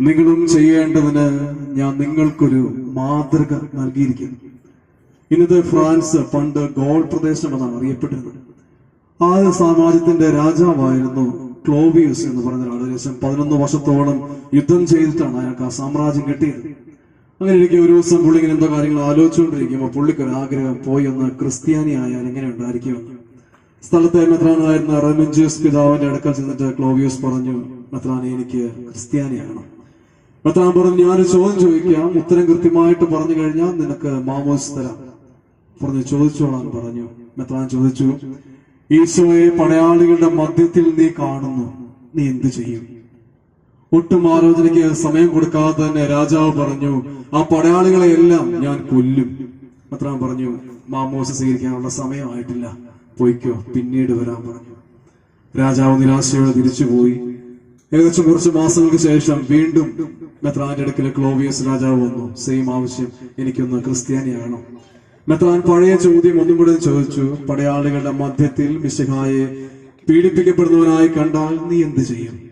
നിങ്ങളും ചെയ്യേണ്ടതിന് ഞാൻ നിങ്ങൾക്കൊരു മാതൃക നൽകിയിരിക്കുന്നു. ഇന്നത്തെ ഫ്രാൻസ് പണ്ട് ഗോൾ പ്രദേശം എന്നാണ് അറിയപ്പെട്ടിരുന്നത്. ആ സാമ്രാജ്യത്തിന്റെ രാജാവായിരുന്നു ക്ലോവിയസ് എന്ന് പറഞ്ഞ ഒരാൾ ഏകദേശം പതിനൊന്ന് വർഷത്തോളം യുദ്ധം ചെയ്തിട്ടാണ് അയാൾക്ക് ആ സാമ്രാജ്യം കിട്ടിയത്. അങ്ങനെ ഇരിക്കും ഒരു ദിവസം പുള്ളി ഇങ്ങനെ എന്തോ കാര്യങ്ങൾ ആലോചിച്ചുകൊണ്ടിരിക്കുമ്പോൾ പുള്ളിക്ക് ഒരു ആഗ്രഹം പോയി ഒന്ന് ക്രിസ്ത്യാനി ആയാൽ എങ്ങനെ ഉണ്ടായിരിക്കുമെന്ന്. സ്ഥലത്തെ മെത്രാനായിരുന്ന റെമിഞ്ചിയസ് പിതാവിന്റെ അടുക്കൽ ചെന്നിട്ട് ക്ലോവിയസ് പറഞ്ഞു മെത്രാനെ എനിക്ക് ക്രിസ്ത്യാനിയാണ് മെത്രാൻ പറഞ്ഞു ഞാൻ ചോദ്യം ചോദിക്കാം ഉത്തരം കൃത്യമായിട്ട് പറഞ്ഞു കഴിഞ്ഞാൽ നിനക്ക് മാമോസ് തരാം. പറഞ്ഞു ചോദിച്ചോളാൻ പറഞ്ഞു. മെത്രാൻ ചോദിച്ചു ഈശോയെ പടയാളികളുടെ മധ്യത്തിൽ നീ കാണുന്നു. നീ എന്ത് ചെയ്യും? ഒട്ടും ആലോചനയ്ക്ക് സമയം കൊടുക്കാതെ തന്നെ രാജാവ് പറഞ്ഞു ആ പടയാളികളെ എല്ലാം ഞാൻ കൊല്ലും. മെത്രാൻ പറഞ്ഞു മാമോസ് സ്വീകരിക്കാനുള്ള സമയമായിട്ടില്ല. പോയിക്കോ പിന്നീട് വരാൻ പറഞ്ഞു. രാജാവ് നിരാശയോടെ തിരിച്ചുപോയി. ഏകദേശം കുറച്ച് മാസങ്ങൾക്ക് ശേഷം വീണ്ടും മെത്രാന്റെ അടുക്കൽ ക്ലോവിയസ് രാജാവ് വന്നു. സെയിം ആവശ്യം. എനിക്കൊന്ന് ക്രിസ്ത്യാനിയാകണം. മെത്രാൻ പഴയ ചോദ്യം ഒന്നും കൂടെ ചോദിച്ചു. പടയാളികളുടെ മധ്യത്തിൽ മിശിഹായെ പീഡിപ്പിക്കപ്പെടുന്നവനായി കണ്ടാൽ നീ എന്ത് ചെയ്യും?